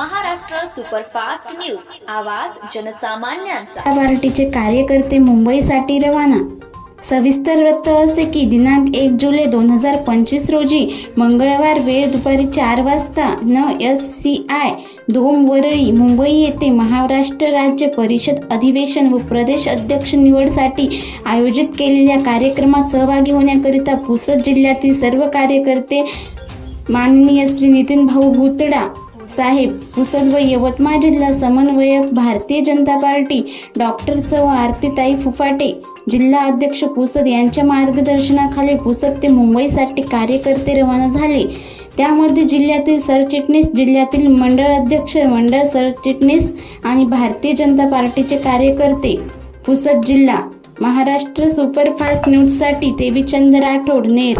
Superfast news. आवाज जनसामान्यांचा. पार्टीचे कार्यकर्ते मुंबईसाठी रवाना. सविस्तर वृत्त असे की दिनांक एक जुलै दोन हजार पंचवीस रोजी मंगळवार वेळ दुपारी चार वाजता N S C I dome Worli Mumbai येथे महाराष्ट्र राज्य परिषद अधिवेशन व प्रदेश अध्यक्ष निवडसाठी आयोजित केलेल्या कार्यक्रमात सहभागी होण्याकरिता पुसद जिल्ह्यातील सर्व कार्यकर्ते माननीय श्री नितीन भाऊ भुतडा साहेब पुसद व यवतमाळ जिल्हा समन्वयक भारतीय जनता पार्टी डॉक्टर सौ आरतीताई फुफाटे जिल्हा अध्यक्ष पुसद यांच्या मार्गदर्शनाखाली पुसद ते मुंबईसाठी कार्यकर्ते रवाना झाले. त्यामध्ये जिल्ह्यातील सरचिटणीस जिल्ह्यातील मंडळ अध्यक्ष मंडळ सरचिटणीस आणि भारतीय जनता पार्टीचे कार्यकर्ते पुसद जिल्हा महाराष्ट्र सुपरफास्ट न्यूजसाठी देवीचंद राठोड नेर